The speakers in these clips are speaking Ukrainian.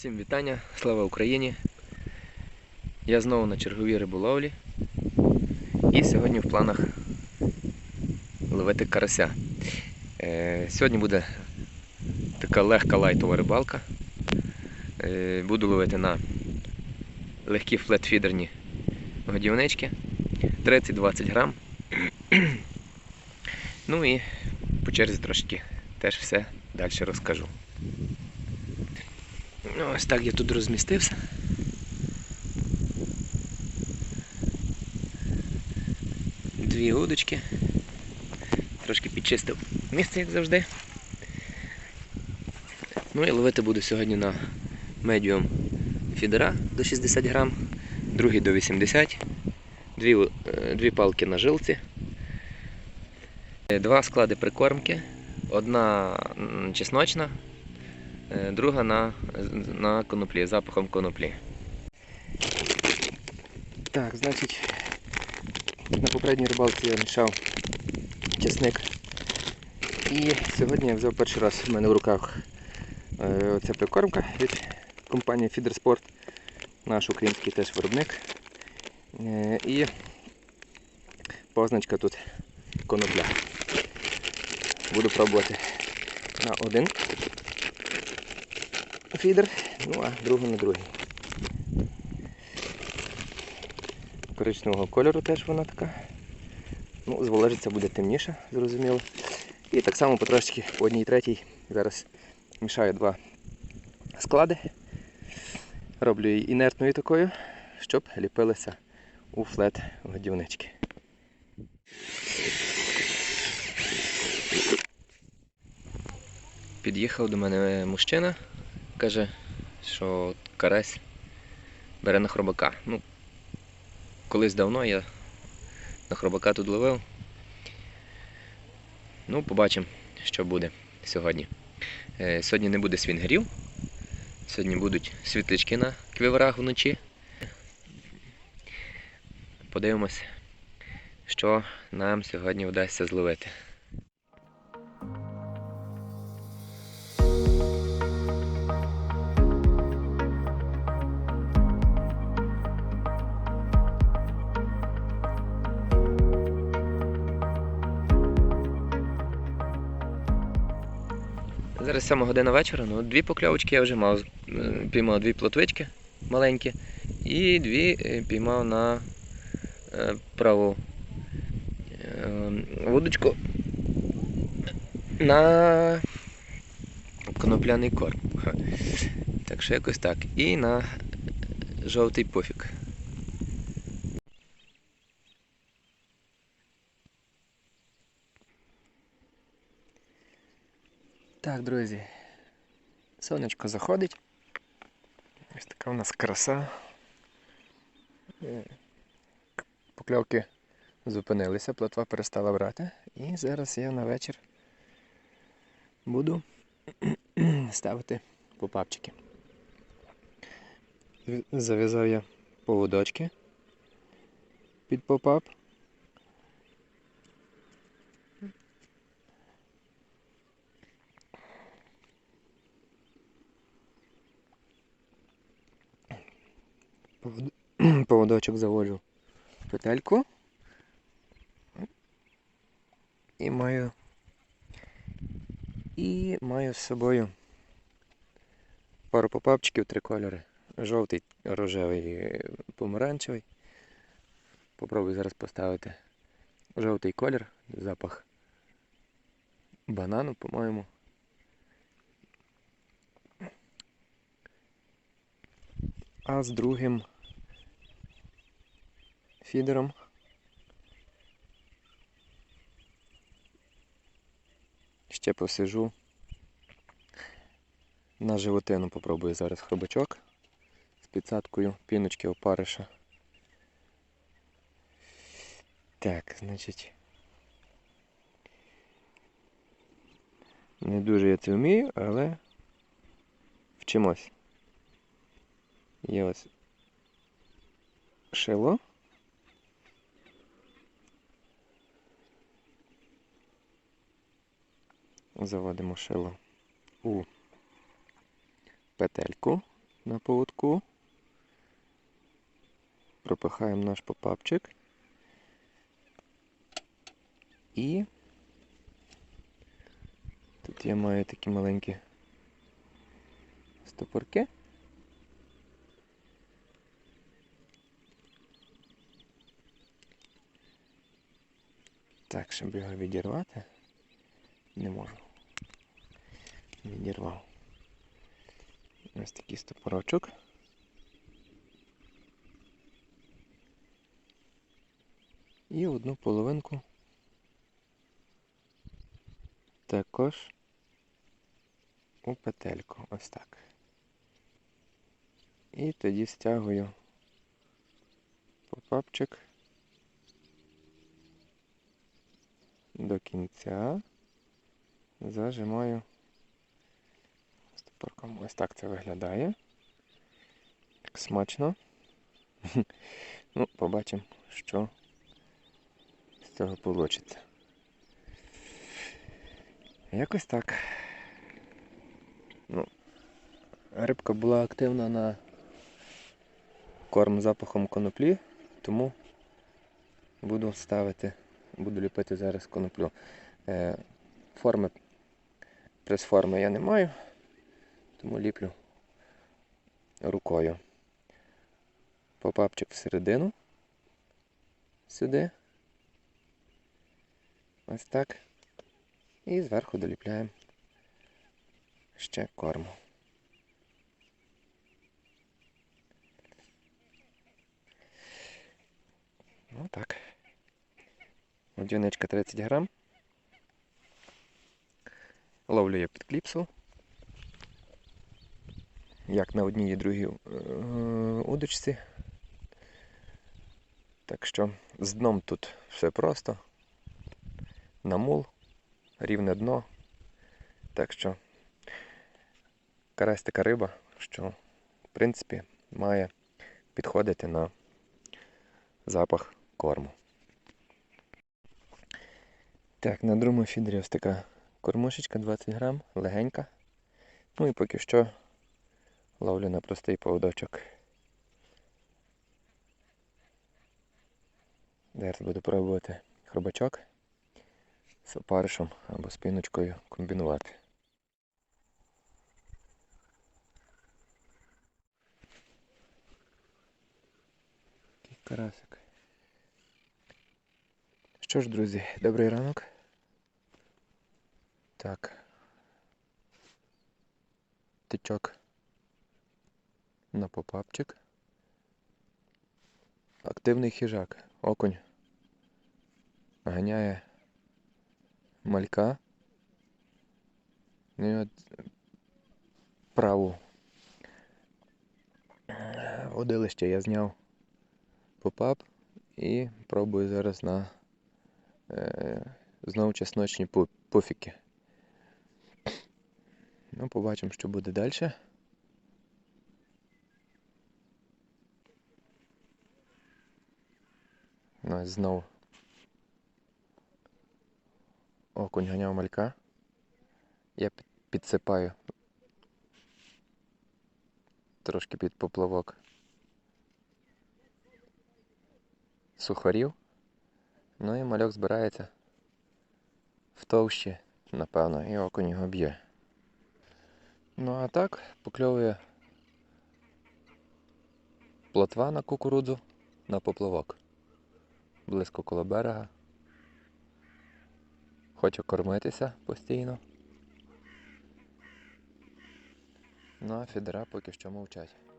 Усім вітання, слава Україні! Я знову на черговій риболовлі. І сьогодні в планах ловити карася. Е, сьогодні буде така легка лайтова рибалка. Е, буду ловити на легкі флетфідерні годівнички 30-20 грам. ну і по черзі трошки теж все далі розкажу. Ну, ось так я тут розмістився. Дві удочки. Трошки підчистив місце, як завжди. Ну і ловити буду сьогодні на медіум фідера до 60 грам, другий до 80, дві, е, дві палки на жилці, Е, два склади прикормки, одна чесночна, друга на, на коноплі, запахом коноплі. Так, значить, на попередній рибалці я мішав чесник. І сьогодні я взяв перший раз в мене в руках е, оця прикормка від компанії Фідерспорт, наш український теж виробник. Е, і позначка тут конопля. Буду пробувати на один фідер, ну а другу на другий. Коричневого кольору теж вона така. Ну, зволежиться буде темніше, зрозуміло. І так само потрошки по одній третій зараз мішаю два склади. Роблю її інертною такою, щоб ліпилися у флет годівнички. Під'їхав до мене мужчина, каже, що карась бере на хробака. Ну, колись давно я на хробака тут ловив. Ну, побачимо, що буде сьогодні. Е, сьогодні не буде свінгерів. Сьогодні будуть світлячки на квіверах вночі. Подивимось, що нам сьогодні вдасться зловити. Зараз 7 година вечора, ну дві покльовочки я вже мав. Е, Піймав дві плотвички маленькі і дві е, піймав на е, праву вудочку на конопляний корм. Так що якось так. І на жовтий пофіг. Так, друзі, сонечко заходить. Ось така у нас краса. Е, Покльовки зупинилися, плотва перестала брати. І зараз я на вечір буду ставити попапчики. Зав'язав я поводочки під попап. Поводочок заводжу петельку. І маю. І маю з собою пару попапчиків, три кольори. Жовтий, рожевий, помаранчевий. Попробую зараз поставити жовтий колір, запах банану, по-моєму. А з другим фідером ще посижу. На животину попробую зараз хробачок з підсадкою піночки опариша. Так, значить. Не дуже я це вмію, але вчимось. Є ось шило. Заводимо шило у петельку на поводку. Пропихаємо наш попапчик. І тут я маю такі маленькі стопорки. Так, щоб його відірвати, не можу. Відірвав. Ось такий стопорочок. І одну половинку також у петельку. Ось так. І тоді стягую попапчик до кінця, зажимаю стопорком. Ось так це виглядає. Так смачно. Ну, побачимо, що з цього вийде. Якось так. Ну, рибка була активна на корм запахом коноплі, тому буду ставити, буду ліпити зараз коноплю. Е, форми, прес-форми я не маю, тому ліплю рукою. Попапчик всередину. Сюди. Ось так. І зверху доліпляємо ще корму. Ну так. 30 грам. Ловлю я під кліпсу. Як на одній і другій е, удочці. Так що з дном тут все просто. На мул, рівне дно. Так що карась така риба, що в принципі має підходити на запах корму. Так, на другому фідері ось така кормушечка 20 грам, легенька. Ну і поки що ловлю на простий поводочок. Зараз буду пробувати хробачок з опаришем або спіночкою комбінувати. Такий карасик. Що ж, друзі, добрий ранок. Так. Тичок на попапчик. Активний хижак. Окунь. Ганяє малька. Ну і от праву водилище я зняв попап і пробую зараз на знову чесночні пуфіки. Ну, побачимо, що буде далі. Ну, знову окунь ганяв малька. Я підсипаю трошки під поплавок сухарів. Ну і мальок збирається в товщі, напевно, і окунь його б'є. Ну а так покльовує плотва на кукурудзу на поплавок. Близько коло берега. Хочу кормитися постійно. Ну а фідера поки що мовчать.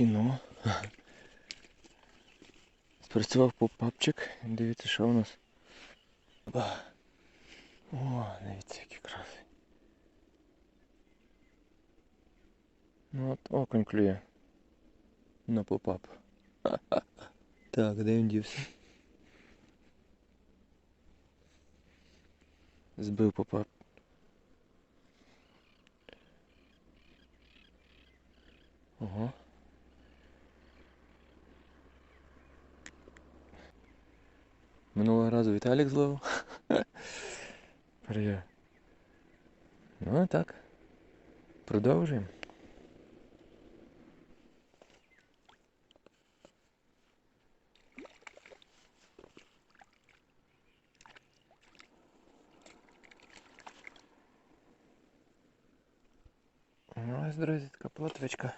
Кіно. Спрацював попапчик. Дивіться, що у нас. О, дивіться, які краси. Ну от окунь клює. На попап. Так, де він дівся? Збив попап. Ого. Минулого разу Віталік зловив. Привіт. Ну а так. Продовжуємо. Ну, ось, друзі, така плотвичка.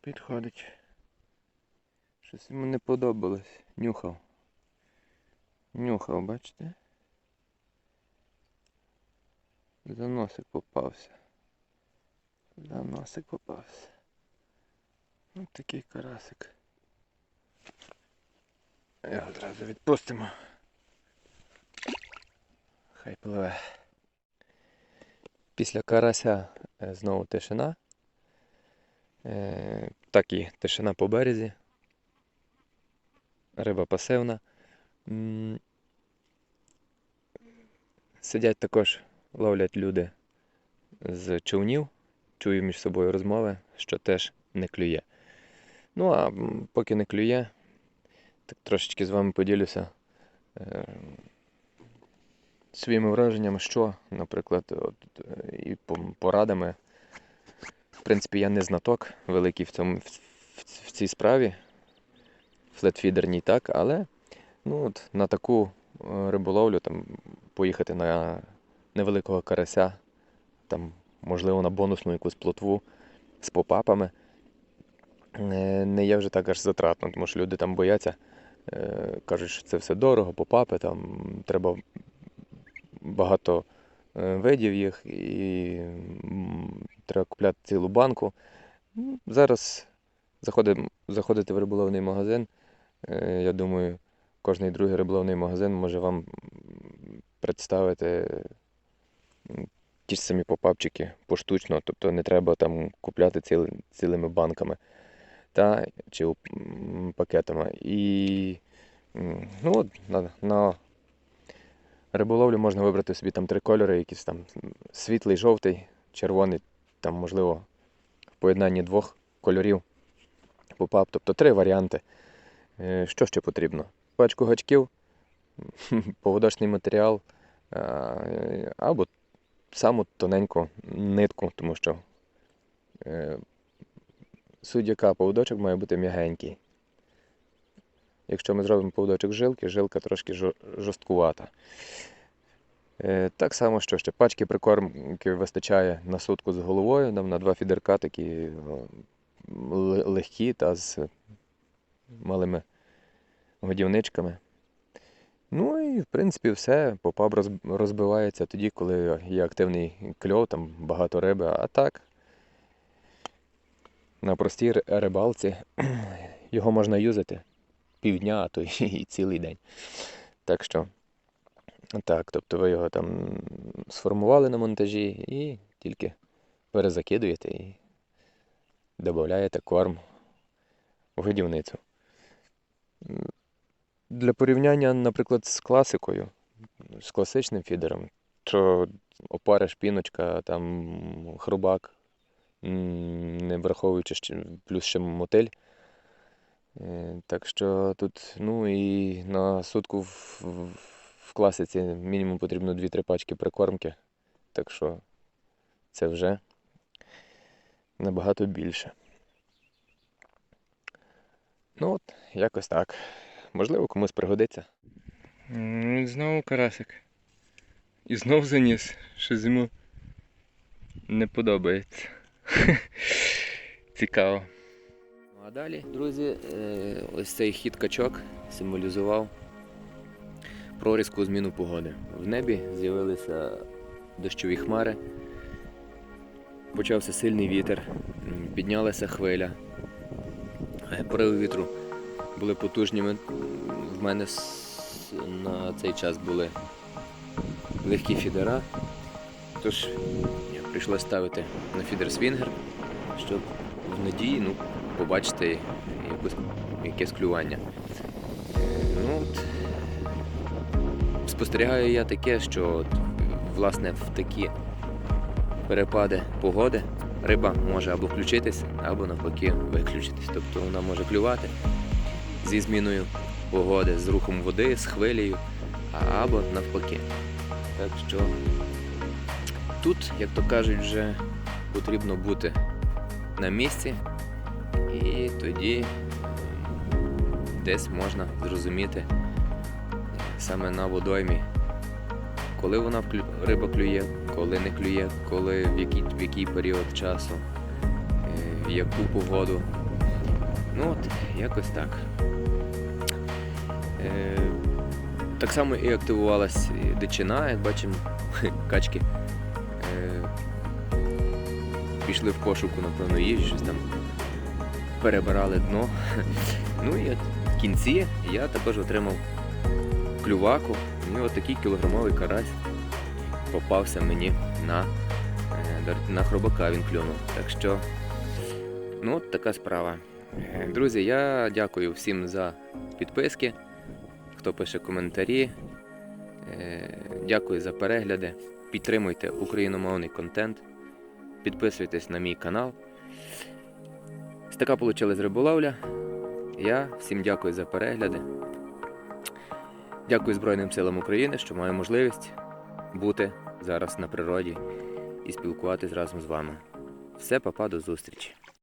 Підходить. Щось йому не подобалось. Нюхав. Нюхав, бачите? За носик попався. За носик попався. Ось такий карасик. Його одразу відпустимо. Хай пливе. Після карася е, знову тишина. Е, Так і тишина по березі. Риба пасивна. Сидять також, ловлять люди з човнів, чую між собою розмови, що теж не клює. Ну а поки не клює, так трошечки з вами поділюся е, своїми враженнями, що, наприклад, от, е, і порадами. В принципі, я не знаток великий в, цьому, в, в- в цій справі, флетфідерній так, але ну, от, на таку е, риболовлю там, поїхати на невеликого карася, там, можливо, на бонусну якусь плотву з попапами. е, Не є вже так аж затратно, тому що люди там бояться, е, кажуть, що це все дорого, попапи, там треба багато видів їх і треба купляти цілу банку. Зараз заходимо, заходите в риболовний магазин. Е, Я думаю, кожний другий риболовний магазин може вам представити ті ж самі попапчики поштучно, тобто не треба там купляти ціли, цілими банками та, чи пакетами. І ну, на, на риболовлю можна вибрати собі там три кольори, якісь там світлий, жовтий, червоний, там, можливо, в поєднанні двох кольорів попап, тобто три варіанти. Е, Що ще потрібно? Пачку гачків, поводочний матеріал е, або саму тоненьку нитку, тому що е, суть яка поводочок має бути м'ягенький. Якщо ми зробимо поводочок жилки, жилка трошки жорсткувата. Так само, що ще пачки прикормки вистачає на сутку з головою, нам на два фідерка такі легкі та з малими годівничками. Ну і в принципі все. Попап роз- розбивається тоді, коли є активний кльов, там багато риби, а так. На простій рибалці його можна юзати півдня, а то і цілий день. Так що, так, тобто ви його там сформували на монтажі і тільки перезакидуєте і додаєте корм в годівницю. Для порівняння, наприклад, з класикою, з класичним фідером, то опариш, піночка, там хрубак, не враховуючи ще, плюс ще мотиль. Е, Так що тут, ну і на сутку в, в класиці мінімум потрібно 2-3 пачки прикормки. Так що це вже набагато більше. Ну от, якось так. Можливо, комусь пригодиться. Знову карасик. І знов заніс, щось йому не подобається. Цікаво. А далі, друзі, е, ось цей хід качок символізував прорізку зміну погоди. В небі з'явилися дощові хмари, почався сильний вітер, піднялася хвиля. Е, Порив вітру були потужніми. В мене на цей час були легкі фідера. Тож прийшлося ставити на фідер свінгер, щоб в надії ну, побачити якусь, якесь клювання. Ну, от, спостерігаю я таке, що власне в такі перепади погоди риба може або включитись, або навпаки виключитись. Тобто вона може клювати зі зміною погоди, з рухом води, з хвилею, або навпаки. Так що тут, як то кажуть, вже потрібно бути на місці, і тоді десь можна зрозуміти саме на водоймі, коли вона вклю- риба клює, коли не клює, коли в який, в який період часу, е, в яку погоду. Ну от, якось так. Е, Так само і активувалась дичина, як бачимо, качки е, пішли в пошуку, напевно, їжі, щось там перебирали дно. Ну і от в кінці я також отримав клюваку. І от такий кілограмовий карась попався мені на, е, на хробака він клюнув. Так що, ну така справа. Е, Друзі, я дякую всім за підписки, хто пише коментарі. Е, Дякую за перегляди. Підтримуйте україномовний контент. Підписуйтесь на мій канал. Ось така вийшла риболовля. Я всім дякую за перегляди. Дякую Збройним силам України, що маю можливість бути зараз на природі і спілкуватись разом з вами. Все, папа, до зустрічі!